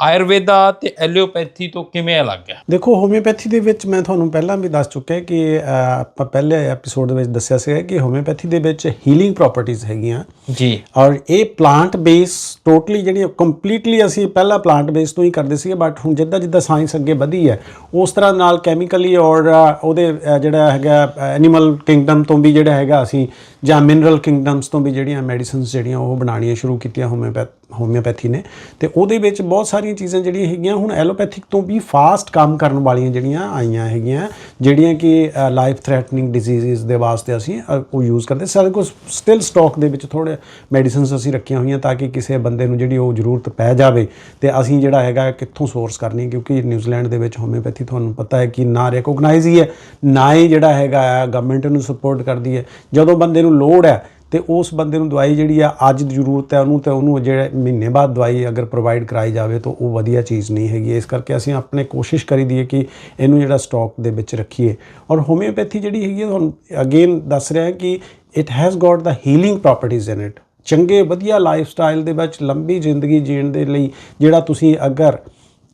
ਆਯੁਰਵੇਦਾ ਤੇ ਐਲੋਪੈਥੀ ਤੋਂ ਕਿਵੇਂ ਅਲੱਗ ਹੈ ਦੇਖੋ ਹੋਮਿਓਪੈਥੀ ਦੇ ਵਿੱਚ ਮੈਂ ਤੁਹਾਨੂੰ ਪਹਿਲਾਂ ਵੀ ਦੱਸ ਚੁੱਕਿਆ ਕਿ ਆਪਾਂ ਪਹਿਲੇ ਐਪੀਸੋਡ ਦੇ ਵਿੱਚ ਦੱਸਿਆ ਸੀਗਾ ਕਿ ਹੋਮਿਓਪੈਥੀ ਦੇ ਵਿੱਚ ਹੀਲਿੰਗ ਪ੍ਰਾਪਰਟੀਆਂ ਹੈਗੀਆਂ। ਜੀ। ਔਰ ਇਹ ਪਲਾਂਟ ਬੇਸ ਟੋਟਲੀ ਜਿਹੜੀ ਕੰਪਲੀਟਲੀ ਅਸੀਂ ਪਹਿਲਾਂ ਪਲਾਂਟ ਬੇਸ ਤੋਂ ਹੀ ਕਰਦੇ ਸੀਗੇ ਬਟ ਹੁਣ ਜਿੱਦਾਂ ਜਿੱਦਾਂ ਸਾਇੰਸ ਅੱਗੇ ਵਧੀ ਹੈ ਉਸ ਤਰ੍ਹਾਂ ਨਾਲ ਕੈਮੀਕਲੀ ਔਰ ਉਹਦੇ ਜਿਹੜਾ ਹੈਗਾ ਐਨੀਮਲ ਕਿੰਗਡਮ ਤੋਂ ਵੀ ਜਿਹੜਾ ਹੈਗਾ ਅਸੀਂ ਜਾਂ ਮਿਨਰਲ ਕਿੰਗਡਮਸ ਤੋਂ ਵੀ ਜਿਹੜੀਆਂ ਮੈਡੀਸਿਨਸ ਜਿਹੜੀਆਂ ਉਹ ਬਣਾਉਣੀਆਂ ਸ਼ੁਰੂ ਕੀਤੀਆਂ ਹੋਮਿਓਪੈਥ ਹੋਮਿਓਪੈਥੀ ਨੇ ਤੇ ਉਹਦੇ ਵਿੱਚ ਬਹੁਤ ਸਾਰੀਆਂ ਚੀਜ਼ਾਂ ਜਿਹੜੀਆਂ ਹੈਗੀਆਂ, ਹੁਣ ਐਲੋਪੈਥਿਕ ਤੋਂ ਵੀ ਫਾਸਟ ਕੰਮ ਕਰਨ ਵਾਲੀਆਂ ਜਿਹੜੀਆਂ ਆਈਆਂ ਹੈਗੀਆਂ, ਜਿਹੜੀਆਂ ਕਿ ਲਾਈਫ ਥ੍ਰੈਟਨਿੰਗ ਡਿਜ਼ੀਜ਼ਸ ਦੇ ਵਾਸਤੇ ਅਸੀਂ ਉਹ ਯੂਜ਼ ਕਰਦੇ। ਸਾਡੇ ਕੋਲ ਸਟਿਲ ਸਟਾਕ ਦੇ ਵਿੱਚ ਥੋੜੇ ਮੈਡੀਸਿਨਸ ਅਸੀਂ ਰੱਖੀਆਂ ਹੋਈਆਂ ਤਾਂ ਕਿ ਕਿਸੇ ਬੰਦੇ ਨੂੰ ਜਿਹੜੀ ਉਹ ਜ਼ਰੂਰਤ ਪੈ ਜਾਵੇ ਤੇ ਅਸੀਂ ਜਿਹੜਾ ਹੈਗਾ ਕਿੱਥੋਂ ਸੋਰਸ ਕਰਨੀ ਕਿਉਂਕਿ ਨਿਊਜ਼ੀਲੈਂਡ ਦੇ ਵਿੱਚ ਹੋਮਿਓਪੈਥੀ ਤੁਹਾਨੂੰ ਪਤਾ ਹੈ ਕਿ ਨਾ ਰੈਕੋਗਨਾਈਜ਼ ਹੀ ਹੈ, ਨਾ ਹੀ ਜਿਹੜਾ ਹੈਗਾ ਗਵਰਨਮੈਂਟ ਨੂੰ ਸਪੋਰਟ ਕਰਦੀ ਹੈ। ਜਦੋਂ ਬੰਦੇ ਨੂੰ ਲੋੜ ਹੈ ਤੇ ਉਸ ਬੰਦੇ ਨੂੰ ਦਵਾਈ ਜਿਹੜੀ ਆ, ਅੱਜ ਦੀ ਜ਼ਰੂਰਤ ਹੈ, ਉਹਨੂੰ ਤੇ ਉਹਨੂੰ ਜਿਹੜੇ ਮਹੀਨੇ ਬਾਅਦ ਦਵਾਈ ਅਗਰ ਪ੍ਰੋਵਾਈਡ ਕਰਾਈ ਜਾਵੇ ਤਾਂ ਉਹ ਵਧੀਆ ਚੀਜ਼ ਨਹੀਂ ਹੈਗੀ। ਇਸ ਕਰਕੇ ਅਸੀਂ ਆਪਣੇ ਕੋਸ਼ਿਸ਼ ਕਰੀ ਦੀਏ ਕਿ ਇਹਨੂੰ ਜਿਹੜਾ ਸਟਾਕ ਦੇ ਵਿੱਚ ਰੱਖੀਏ। ਔਰ ਹੋਮਿਓਪੈਥੀ ਜਿਹੜੀ ਹੈਗੀ ਹੈ ਤੁਹਾਨੂੰ ਅਗੇਨ ਦੱਸ ਰਿਹਾ ਕਿ it has got the healing properties in it ਚੰਗੇ, ਵਧੀਆ ਲਾਈਫ ਸਟਾਈਲ ਦੇ ਵਿੱਚ ਲੰਬੀ ਜ਼ਿੰਦਗੀ ਜੀਣ ਦੇ ਲਈ ਜਿਹੜਾ ਤੁਸੀਂ ਅਗਰ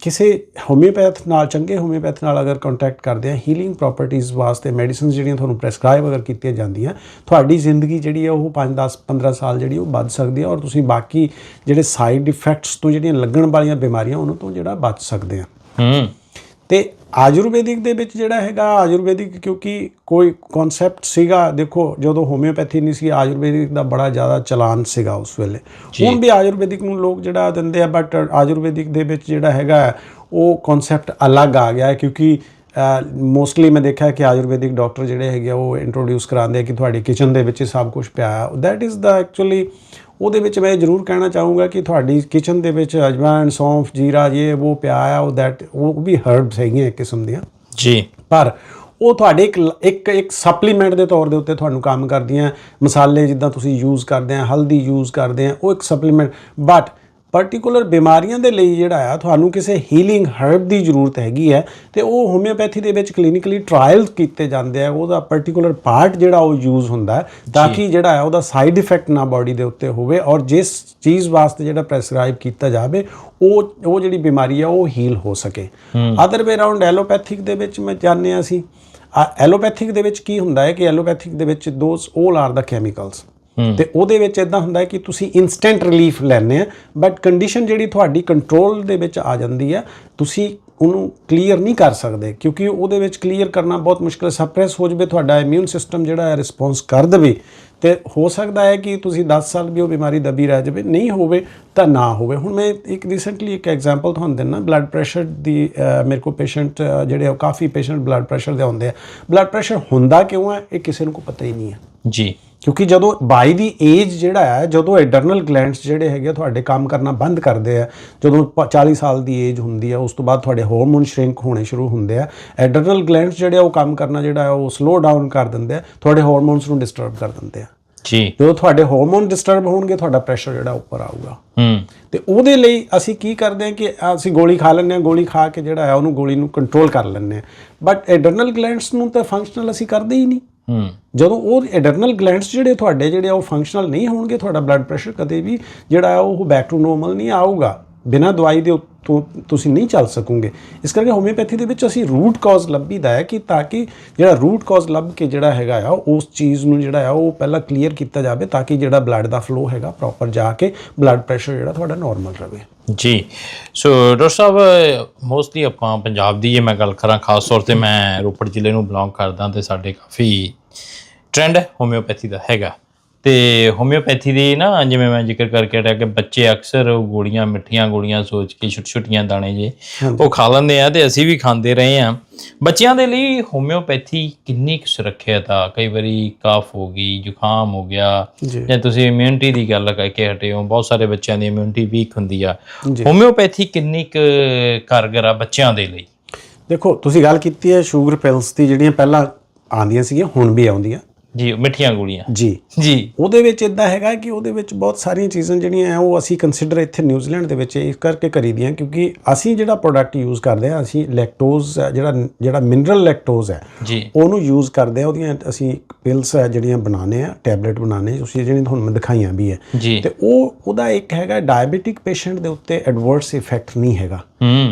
ਕਿਸੇ ਹੋਮਿਓਪੈਥ ਨਾਲ ਚੰਗੇ ਹੋਮਿਓਪੈਥ ਨਾਲ ਅਗਰ ਕੰਟੈਕਟ ਕਰਦੇ ਆ ਹੀਲਿੰਗ ਪ੍ਰਾਪਰਟੀਆਂ ਵਾਸਤੇ ਮੈਡੀਸਿਨਸ ਜਿਹੜੀਆਂ ਤੁਹਾਨੂੰ ਪ੍ਰੈਸਕ੍ਰਾਈਬ ਅਗਰ ਕੀਤੀਆਂ ਜਾਂਦੀਆਂ ਤੁਹਾਡੀ ਜ਼ਿੰਦਗੀ ਜਿਹੜੀ ਹੈ ਉਹ 5 10 15 ਸਾਲ ਜਿਹੜੀ ਉਹ ਵੱਧ ਸਕਦੀ ਹੈ ਔਰ ਤੁਸੀਂ ਬਾਕੀ ਜਿਹੜੇ ਸਾਈਡ ਇਫੈਕਟਸ ਤੋਂ ਜਿਹੜੀਆਂ ਲੱਗਣ ਵਾਲੀਆਂ ਬਿਮਾਰੀਆਂ ਉਹਨਾਂ ਤੋਂ ਜਿਹੜਾ ਬਚ ਸਕਦੇ ਆ। ਹੂੰ। ਤੇ ਆਯੁਰਵੈਦਿਕ ਦੇ ਵਿੱਚ ਜਿਹੜਾ ਹੈਗਾ ਆਯੁਰਵੈਦਿਕ ਕਿਉਂਕਿ ਕੋਈ ਕਨਸੈਪਟ ਸੀਗਾ ਦੇਖੋ ਜਦੋਂ ਹੋਮਿਓਪੈਥੀ ਨਹੀਂ ਸੀ ਆਯੁਰਵੈਦਿਕ ਦਾ ਬੜਾ ਜ਼ਿਆਦਾ ਚਲਾਨ ਸੀਗਾ ਉਸ ਵੇਲੇ। ਹੁਣ ਵੀ ਆਯੁਰਵੈਦਿਕ ਨੂੰ ਲੋਕ ਜਿਹੜਾ ਦਿੰਦੇ ਆ ਬਟ ਆਯੁਰਵੈਦਿਕ ਦੇ ਵਿੱਚ ਜਿਹੜਾ ਹੈਗਾ ਉਹ ਕਨਸੈਪਟ ਅਲੱਗ ਆ ਗਿਆ ਕਿਉਂਕਿ ਮੋਸਟਲੀ ਮੈਂ ਦੇਖਿਆ ਕਿ ਆਯੁਰਵੈਦਿਕ ਡਾਕਟਰ ਜਿਹੜੇ ਹੈਗੇ ਉਹ ਇੰਟਰੋਡਿਊਸ ਕਰਾਉਂਦੇ ਆ ਕਿ ਤੁਹਾਡੀ ਕਿਚਨ ਦੇ ਵਿੱਚ ਸਭ ਕੁਝ ਪਿਆ ਹੈ ਦੈਟ ਇਜ਼ ਦਾ ਐਕਚੁਅਲੀ ਉਹਦੇ ਵਿੱਚ ਮੈਂ ਜ਼ਰੂਰ ਕਹਿਣਾ ਚਾਹੂੰਗਾ ਕਿ ਤੁਹਾਡੀ ਕਿਚਨ ਦੇ ਵਿੱਚ ਅਜਵਾਇਣ ਸੌਂਫ ਜੀਰਾ ਇਹ ਉਹ ਪਿਆ ਆ ਉਹ ਦੈਟ ਉਹ ਵੀ ਹਰਬਸ ਹੈਗੀਆਂ ਇੱਕ ਕਿਸਮ ਦੀਆਂ। ਜੀ। ਪਰ ਉਹ ਤੁਹਾਡੇ ਇੱਕ ਇੱਕ ਇੱਕ ਸਪਲੀਮੈਂਟ ਦੇ ਤੌਰ ਦੇ ਉੱਤੇ ਤੁਹਾਨੂੰ ਕੰਮ ਕਰਦੀਆਂ। ਮਸਾਲੇ ਜਿੱਦਾਂ ਤੁਸੀਂ ਯੂਜ਼ ਕਰਦੇ ਆ ਹਲਦੀ ਯੂਜ਼ ਕਰਦੇ ਆ ਉਹ ਇੱਕ ਸਪਲੀਮੈਂਟ ਬਟ ਪਾਰਟਿਕੂਲਰ ਬਿਮਾਰੀਆਂ ਦੇ ਲਈ ਜਿਹੜਾ ਆ ਤੁਹਾਨੂੰ ਕਿਸੇ ਹੀਲਿੰਗ ਹਰਬ ਦੀ ਜ਼ਰੂਰਤ ਹੈਗੀ ਹੈ ਤੇ ਉਹ ਹੋਮਿਓਪੈਥੀ ਦੇ ਵਿੱਚ ਕਲੀਨਿਕਲੀ ਟ੍ਰਾਇਲ ਕੀਤੇ ਜਾਂਦੇ ਆ ਉਹਦਾ ਪਾਰਟਿਕੂਲਰ ਪਾਰਟ ਜਿਹੜਾ ਉਹ ਯੂਜ਼ ਹੁੰਦਾ ਹੈ ਤਾਂ ਕਿ ਜਿਹੜਾ ਹੈ ਉਹਦਾ ਸਾਈਡ ਇਫੈਕਟ ਨਾ ਬਾਡੀ ਦੇ ਉੱਤੇ ਹੋਵੇ ਔਰ ਜਿਸ ਚੀਜ਼ ਵਾਸਤੇ ਜਿਹੜਾ ਪ੍ਰੈਸਕ੍ਰਾਈਬ ਕੀਤਾ ਜਾਵੇ ਉਹ ਉਹ ਜਿਹੜੀ ਬਿਮਾਰੀ ਆ ਉਹ ਹੀਲ ਹੋ ਸਕੇ। ਅਦਰ ਵੇ ਅਰਾਊਂਡ ਐਲੋਪੈਥਿਕ ਦੇ ਵਿੱਚ ਮੈਂ ਜਾਣਦੇ ਹਾਂ ਅਸੀਂ ਐਲੋਪੈਥਿਕ ਦੇ ਵਿੱਚ ਕੀ ਹੁੰਦਾ ਹੈ ਕਿ ਐਲੋਪੈਥਿਕ ਦੇ ਵਿੱਚ ਦੋਸ 올 ਆਰ ਦਾ ਕੈਮੀਕਲਸ ਤੇ ਉਹਦੇ ਵਿੱਚ ਇਦਾਂ ਹੁੰਦਾ ਕਿ ਤੁਸੀਂ ਇਨਸਟੈਂਟ ਰਿਲੀਫ ਲੈਣੇ ਆ ਬਟ ਕੰਡੀਸ਼ਨ ਜਿਹੜੀ ਤੁਹਾਡੀ ਕੰਟਰੋਲ ਦੇ ਵਿੱਚ ਆ ਜਾਂਦੀ ਹੈ ਤੁਸੀਂ ਉਹਨੂੰ ਕਲੀਅਰ ਨਹੀਂ ਕਰ ਸਕਦੇ ਕਿਉਂਕਿ ਉਹਦੇ ਵਿੱਚ ਕਲੀਅਰ ਕਰਨਾ ਬਹੁਤ ਮੁਸ਼ਕਲ ਸਪਰੈਸ ਹੋ ਜਵੇ ਤੁਹਾਡਾ ਇਮਿਊਨ ਸਿਸਟਮ ਜਿਹੜਾ ਹੈ ਰਿਸਪੌਂਸ ਕਰ ਦੇਵੇ। ਤੇ ਹੋ ਸਕਦਾ ਹੈ ਕਿ ਤੁਸੀਂ 10 ਸਾਲ ਵੀ ਉਹ ਬਿਮਾਰੀ ਦਬੀ ਰਹਿ ਜਾਵੇ ਨਹੀਂ ਹੋਵੇ ਤਾਂ ਨਾ ਹੋਵੇ। ਹੁਣ ਮੈਂ ਇੱਕ ਰੀਸੈਂਟਲੀ ਇੱਕ ਐਗਜ਼ਾਮਪਲ ਤੁਹਾਨੂੰ ਦਿੰਨਾ ਬਲੱਡ ਪ੍ਰੈਸ਼ਰ ਦੀ ਮੇਰੇ ਕੋਲ ਪੇਸ਼ੈਂਟ ਜਿਹੜੇ ਆ, ਕਾਫੀ ਪੇਸ਼ੈਂਟ ਬਲੱਡ ਪ੍ਰੈਸ਼ਰ ਦੇ ਆਉਂਦੇ ਆ। ਬਲੱਡ ਪ੍ਰੈਸ਼ਰ ਹੁੰਦਾ ਕਿਉਂ ਹੈ? ਇਹ ਕਿਸੇ ਨੂੰ ਕੋਈ ਪਤਾ ਹੀ ਨਹੀਂ ਹੈ। ਜੀ। ਕਿਉਂਕਿ ਜਦੋਂ ਬਾਈ ਦੀ ਏਜ ਜਿਹੜਾ ਹੈ ਜਦੋਂ ਐਡਰਨਲ ਗਲੈਂਡਸ ਜਿਹੜੇ ਹੈਗੇ ਆ ਤੁਹਾਡੇ ਕੰਮ ਕਰਨਾ ਬੰਦ ਕਰਦੇ ਆ ਜਦੋਂ ਪ- 40 ਸਾਲ ਦੀ ਏਜ ਹੁੰਦੀ ਆ ਉਸ ਤੋਂ ਬਾਅਦ ਤੁਹਾਡੇ ਹਾਰਮੋਨ ਸ਼੍ਰਿੰਕ ਹੋਣੇ ਸ਼ੁਰੂ ਹੁੰਦੇ ਆ। ਐਡਰਨਲ ਗਲੈਂਡਸ ਜਿਹੜੇ ਆ ਉਹ ਕੰਮ ਕਰਨਾ ਜਿਹੜਾ ਹੈ ਉਹ ਸਲੋ ਡਾਊਨ ਕਰ ਦਿੰਦੇ ਆ ਤੁਹਾਡੇ ਹਾਰਮੋਨਸ ਨੂੰ ਡਿਸਟਰਬ ਕਰ ਦਿੰਦੇ ਆ। ਜੀ। ਜਦੋਂ ਤੁਹਾਡੇ ਹਾਰਮੋਨ ਡਿਸਟਰਬ ਹੋਣਗੇ ਤੁਹਾਡਾ ਪ੍ਰੈਸ਼ਰ ਜਿਹੜਾ ਉੱਪਰ ਆਊਗਾ। ਹੂੰ। ਤੇ ਉਹਦੇ ਲਈ ਅਸੀਂ ਕੀ ਕਰਦੇ ਹਾਂ ਕਿ ਅਸੀਂ ਗੋਲੀ ਖਾ ਲੈਂਦੇ ਹਾਂ ਗੋਲੀ ਖਾ ਕੇ ਜਿਹੜਾ ਹੈ ਉਹਨੂੰ ਗੋਲੀ ਨੂੰ ਕੰਟਰੋਲ ਕਰ ਲੈਂਦੇ ਹਾਂ ਬਟ ਐਡਰਨਲ ਗਲੈਂਡਸ ਨੂੰ ਤਾਂ ਫੰਕਸ਼ਨਲ ਅਸੀਂ ਕਰਦੇ ਹੀ ਨਹੀਂ। ਹੂੰ। ਜਦੋਂ ਉਹ ਐਡਰਨਲ ਗਲੈਂਡਸ ਜਿਹੜੇ ਤੁਹਾਡੇ ਜਿਹੜੇ ਆ ਉਹ ਫੰਕਸ਼ਨਲ ਨਹੀਂ ਹੋਣਗੇ, ਤੁਹਾਡਾ ਬਲੱਡ ਪ੍ਰੈਸ਼ਰ ਕਦੇ ਵੀ ਜਿਹੜਾ ਹੈ ਉਹ ਬੈਕ ਟੂ ਨੋਰਮਲ ਨਹੀਂ ਆਊਗਾ। ਬਿਨਾਂ ਦਵਾਈ ਦੇ ਉੱਤੋਂ ਤੁਸੀਂ ਨਹੀਂ ਚੱਲ ਸਕੋਗੇ। ਇਸ ਕਰਕੇ ਹੋਮਿਓਪੈਥੀ ਦੇ ਵਿੱਚ ਅਸੀਂ ਰੂਟ ਕਾਜ਼ ਲੱਭੀਦਾ ਹੈ ਕਿ ਤਾਂ ਕਿ ਜਿਹੜਾ ਰੂਟ ਕਾਜ਼ ਲੱਭ ਕੇ ਜਿਹੜਾ ਹੈਗਾ ਆ, ਉਸ ਚੀਜ਼ ਨੂੰ ਜਿਹੜਾ ਆ, ਉਹ ਪਹਿਲਾਂ ਕਲੀਅਰ ਕੀਤਾ ਜਾਵੇ ਤਾਂ ਕਿ ਜਿਹੜਾ ਬਲੱਡ ਦਾ ਫਲੋ ਹੈਗਾ ਪ੍ਰੋਪਰ ਜਾ ਕੇ ਬਲੱਡ ਪ੍ਰੈਸ਼ਰ ਜਿਹੜਾ ਤੁਹਾਡਾ ਨਾਰਮਲ ਰਹੇ ਜੀ ਸੋ ਡਾਕਟਰ ਸਾਹਿਬ ਮੋਸਟਲੀ ਆਪਾਂ ਪੰਜਾਬ ਦੀ ਜੇ ਮੈਂ ਗੱਲ ਕਰਾਂ, ਖਾਸ ਤੌਰ ਤੇ ਮੈਂ ਰੋਪੜ ਜ਼ਿਲ੍ਹੇ ਨੂੰ ਬਿਲੋਂਗ ਕਰਦਾ ਤੇ ਸਾਡੇ ਕਾਫੀ ਟ੍ਰੈਂਡ ਹੋਮਿਓਪੈਥੀ ਦਾ ਹੈਗਾ। ਤੇ ਹੋਮਿਓਪੈਥੀ ਦੀ ਨਾ ਜਿਵੇਂ ਮੈਂ ਜ਼ਿਕਰ ਕਰਕੇ ਹਟਿਆ ਕਿ ਬੱਚੇ ਅਕਸਰ ਉਹ ਗੋਲੀਆਂ ਮਿੱਠੀਆਂ ਗੋਲੀਆਂ ਸੋਚ ਕੇ ਛੋਟੇ ਛੋਟੀਆਂ ਦਾਣੇ ਜੇ ਉਹ ਖਾ ਲੈਂਦੇ ਆ ਤੇ ਅਸੀਂ ਵੀ ਖਾਂਦੇ ਰਹੇ ਆ ਬੱਚਿਆਂ ਦੇ ਲਈ ਹੋਮਿਓਪੈਥੀ ਕਿੰਨੀ ਕੁ ਸੁਰੱਖਿਅਤ ਆ? ਕਈ ਵਾਰੀ ਕਾਫ ਹੋ ਗਈ ਜ਼ੁਕਾਮ ਹੋ ਗਿਆ ਜੀ। ਜਾਂ ਤੁਸੀਂ ਇਮਿਊਨਿਟੀ ਦੀ ਗੱਲ ਕਰਕੇ ਹਟੇ ਹੋ ਬਹੁਤ ਸਾਰੇ ਬੱਚਿਆਂ ਦੀ ਇਮਿਊਨਿਟੀ ਵੀਕ ਹੁੰਦੀ ਆ। ਹੋਮਿਓਪੈਥੀ ਕਿੰਨੀ ਕੁ ਕਾਰਗਰ ਆ ਬੱਚਿਆਂ ਦੇ ਲਈ? ਦੇਖੋ ਤੁਸੀਂ ਗੱਲ ਕੀਤੀ ਹੈ ਸ਼ੂਗਰ ਪਿਲਸ ਦੀ ਜਿਹੜੀਆਂ ਪਹਿਲਾਂ ਆਉਂਦੀਆਂ ਸੀਗੀਆਂ ਹੁਣ ਵੀ ਆਉਂਦੀਆਂ। ਜੀ ਮਿੱਠੀਆਂ ਗੋਲੀਆਂ। ਜੀ। ਜੀ। ਉਹਦੇ ਵਿੱਚ ਇਦਾਂ ਹੈਗਾ ਕਿ ਉਹਦੇ ਵਿੱਚ ਬਹੁਤ ਸਾਰੀਆਂ ਚੀਜ਼ਾਂ ਜਿਹੜੀਆਂ ਆ ਉਹ ਅਸੀਂ ਕੰਸੀਡਰ ਇੱਥੇ ਨਿਊਜ਼ੀਲੈਂਡ ਦੇ ਵਿੱਚ ਇਸ ਕਰਕੇ ਕਰੀਦੀਆਂ ਕਿਉਂਕਿ ਅਸੀਂ ਜਿਹੜਾ ਪ੍ਰੋਡਕਟ ਯੂਜ਼ ਕਰਦੇ ਆ ਅਸੀਂ ਲੈਕਟੋਜ਼ ਜਿਹੜਾ ਜਿਹੜਾ ਮਿਨਰਲ ਲੈਕਟੋਜ਼ ਹੈ ਜੀ। ਉਹਨੂੰ ਯੂਜ਼ ਕਰਦੇ ਆ ਉਹਦੀਆਂ ਅਸੀਂ ਪਿਲਸ ਜਿਹੜੀਆਂ ਬਣਾਉਂਦੇ ਆ ਟੈਬਲੇਟ ਬਣਾਉਂਦੇ ਤੁਸੀਂ ਜਿਹੜੀਆਂ ਤੁਹਾਨੂੰ ਮੈਂ ਦਿਖਾਈਆਂ ਵੀ ਹੈ ਤੇ ਉਹ ਉਹਦਾ ਇੱਕ ਹੈਗਾ ਡਾਇਬੀਟਿਕ ਪੇਸ਼ੈਂਟ ਦੇ ਉੱਤੇ ਐਡਵਰਸ ਇਫੈਕਟ ਨਹੀਂ ਹੈਗਾ।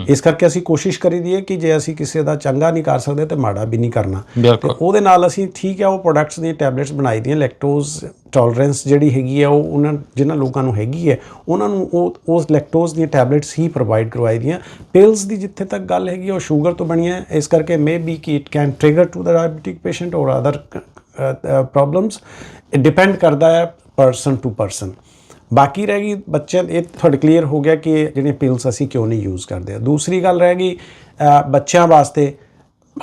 ਇਸ ਕਰਕੇ ਅਸੀਂ ਕੋਸ਼ਿਸ਼ ਕਰੀਦੀ ਹੈ ਕਿ ਜੇ ਅਸੀਂ ਕਿਸੇ ਦਾ ਚੰਗਾ ਨਹੀਂ ਕਰ ਸਕਦੇ ਤੇ ਮਾੜਾ ਵੀ ਨਹੀਂ ਕਰਨਾ। ਤੇ ਉਹਦੇ ਨਾਲ ਅਸੀਂ ਠੀਕ ਹੈ ਉਹ ਪ੍ਰੋਡਕਟਸ ਦੀਆਂ ਟੈਬਲੇਟਸ ਬਣਾਈ ਦੀਆਂ ਲੈਕਟੋਜ਼ ਟੋਲਰੈਂਸ ਜਿਹੜੀ ਹੈਗੀ ਹੈ ਉਹ ਉਹਨਾਂ ਜਿਨ੍ਹਾਂ ਲੋਕਾਂ ਨੂੰ ਹੈਗੀ ਹੈ ਉਹਨਾਂ ਨੂੰ ਉਹ ਉਸ ਲੈਕਟੋਜ਼ ਦੀਆਂ ਟੈਬਲੇਟਸ ਹੀ ਪ੍ਰੋਵਾਈਡ ਕਰਵਾਈ ਦੀਆਂ। ਪਿਲਸ ਦੀ ਜਿੱਥੇ ਤੱਕ ਗੱਲ ਹੈਗੀ ਹੈ, ਉਹ ਸ਼ੂਗਰ ਤੋਂ ਬਣੀਆਂ ਇਸ ਕਰਕੇ ਮੇ ਬੀ ਕਿ it can trigger to the diabetic patient ਔਰ ਅਦਰ ਪ੍ਰੋਬਲਮਸ ਡਿਪੈਂਡ ਕਰਦਾ ਹੈ ਪਰਸਨ ਟੂ ਪਰਸਨ ਬਾਕੀ ਰਹਿ ਗਈ ਬੱਚਿਆਂ ਇਹ ਤੁਹਾਡੇ ਕਲੀਅਰ ਹੋ ਗਿਆ ਕਿ ਜਿਹੜੀਆਂ ਪਿਲਸ ਅਸੀਂ ਕਿਉਂ ਨਹੀਂ ਯੂਜ਼ ਕਰਦੇ ਦੂਸਰੀ ਗੱਲ ਰਹਿ ਗਈ ਬੱਚਿਆਂ ਵਾਸਤੇ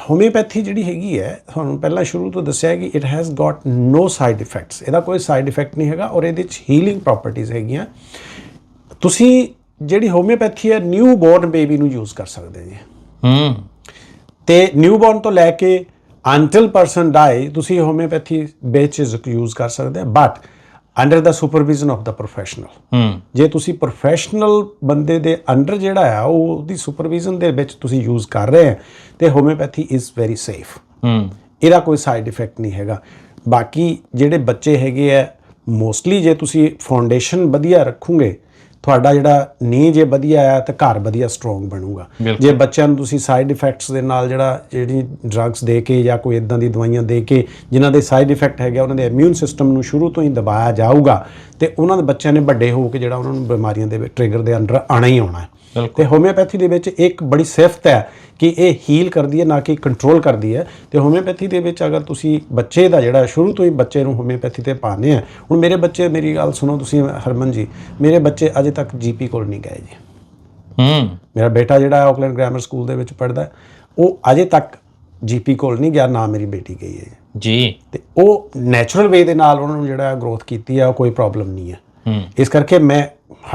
ਹੋਮਿਓਪੈਥੀ ਜਿਹੜੀ ਹੈਗੀ ਹੈ ਤੁਹਾਨੂੰ ਪਹਿਲਾਂ ਸ਼ੁਰੂ ਤੋਂ ਦੱਸਿਆ ਕਿ it has got no side effects ਇਹਦਾ ਕੋਈ ਸਾਈਡ ਇਫੈਕਟ ਨਹੀਂ ਹੈਗਾ ਔਰ ਇਹਦੇ ਵਿੱਚ ਹੀਲਿੰਗ ਪ੍ਰੋਪਰਟੀਆਂ ਹੈਗੀਆਂ। ਤੁਸੀਂ ਜਿਹੜੀ ਹੋਮਿਓਪੈਥੀ ਹੈ ਨਿਊ ਬੋਰਨ ਬੇਬੀ ਨੂੰ ਯੂਜ਼ ਕਰ ਸਕਦੇ ਜੀ। ਹੂੰ। ਤੇ ਨਿਊ ਬੋਰਨ ਤੋਂ ਲੈ ਕੇ ਅੰਟਿਲ ਪਰਸਨ ਡਾਈ ਤੁਸੀਂ ਹੋਮਿਓਪੈਥੀ ਵਿੱਚ ਯੂਜ਼ ਕਰ ਸਕਦੇ ਆ। But under the supervision of the professional ਹੂੰ। ਜੇ ਤੁਸੀਂ ਪ੍ਰੋਫੈਸ਼ਨਲ ਬੰਦੇ ਦੇ ਅੰਡਰ ਜਿਹੜਾ ਆ ਉਹ ਉਹਦੀ ਸੁਪਰਵਿਜ਼ਨ ਦੇ ਵਿੱਚ ਤੁਸੀਂ ਯੂਜ਼ ਕਰ ਰਹੇ ਆ ਤੇ ਹੋਮਿਓਪੈਥੀ ਇਜ਼ ਵੈਰੀ ਸੇਫ ਹੂੰ। ਇਹਦਾ ਕੋਈ ਸਾਈਡ ਇਫੈਕਟ ਨਹੀਂ ਹੈਗਾ। ਬਾਕੀ ਜਿਹੜੇ ਬੱਚੇ ਹੈਗੇ ਆ ਮੋਸਟਲੀ ਜੇ ਤੁਸੀਂ ਫਾਊਂਡੇਸ਼ਨ ਵਧੀਆ ਰੱਖੋਗੇ ਤੁਹਾਡਾ ਜਿਹੜਾ ਨੀਂਹ ਜੇ ਵਧੀਆ ਆ ਤੇ ਘਰ ਵਧੀਆ ਸਟਰੋਂਗ ਬਣੂਗਾ। ਜੇ ਬੱਚਿਆਂ ਨੂੰ ਤੁਸੀਂ ਸਾਈਡ ਇਫੈਕਟਸ ਦੇ ਨਾਲ ਜਿਹੜਾ ਜਿਹੜੀ ਡਰੱਗਸ ਦੇ ਕੇ ਜਾਂ ਕੋਈ ਇਦਾਂ ਦੀ ਦਵਾਈਆਂ ਦੇ ਕੇ ਜਿਨ੍ਹਾਂ ਦੇ ਸਾਈਡ ਇਫੈਕਟ ਹੈਗੇ ਉਹਨਾਂ ਦੇ ਇਮਿਊਨ ਸਿਸਟਮ ਨੂੰ ਸ਼ੁਰੂ ਤੋਂ ਹੀ ਦਬਾਇਆ ਜਾਊਗਾ ਤੇ ਉਹਨਾਂ ਦੇ ਬੱਚਿਆਂ ਨੇ ਵੱਡੇ ਹੋ ਕੇ ਜਿਹੜਾ ਉਹਨਾਂ ਨੂੰ ਬਿਮਾਰੀਆਂ ਦੇ ਟ੍ਰਿਗਰ ਦੇ ਅੰਡਰ ਆਣਾ ਹੀ ਆਉਣਾ ਹੈ ਤੇ ਹੋਮਿਓਪੈਥੀ ਦੇ ਵਿੱਚ ਇੱਕ ਬੜੀ ਸਿਫਤ ਹੈ ਕਿ ਇਹ ਹੀਲ ਕਰਦੀ ਹੈ ਨਾ ਕਿ ਕੰਟਰੋਲ ਕਰਦੀ ਹੈ। ਤੇ ਹੋਮਿਓਪੈਥੀ ਦੇ ਵਿੱਚ ਅਗਰ ਤੁਸੀਂ ਬੱਚੇ ਦਾ ਜਿਹੜਾ ਸ਼ੁਰੂ ਤੋਂ ਹੀ ਬੱਚੇ ਨੂੰ ਹੋਮਿਓਪੈਥੀ ਤੇ ਪਾਣੇ ਆ ਹੁਣ ਮੇਰੇ ਬੱਚੇ ਮੇਰੀ ਗੱਲ ਸੁਣੋ ਤੁਸੀਂ ਹਰਮਨ ਜੀ ਮੇਰੇ ਬੱਚੇ ਅਜੇ ਤੱਕ ਜੀਪੀ ਕੋਲ ਨਹੀਂ ਗਏ ਜੀ। ਹੂੰ। ਮੇਰਾ ਬੇਟਾ ਜਿਹੜਾ ਹੈ ਆਕਲੈਂਡ ਗ੍ਰਾਮਰ ਸਕੂਲ ਦੇ ਵਿੱਚ ਪੜ੍ਹਦਾ ਹੈ, ਉਹ ਅਜੇ ਤੱਕ ਜੀਪੀ ਕੋਲ ਨਹੀਂ ਗਿਆ ਨਾ ਮੇਰੀ ਬੇਟੀ ਗਈ ਹੈ। ਜੀ। ਤੇ ਉਹ ਨੈਚੁਰਲ ਵੇ ਦੇ ਨਾਲ ਉਹਨਾਂ ਨੂੰ ਜਿਹੜਾ ਗਰੋਥ ਕੀਤੀ ਉਹ ਕੋਈ ਪ੍ਰੋਬਲਮ ਨਹੀਂ ਹੈ। ਹੂੰ। ਇਸ ਕਰਕੇ ਮੈਂ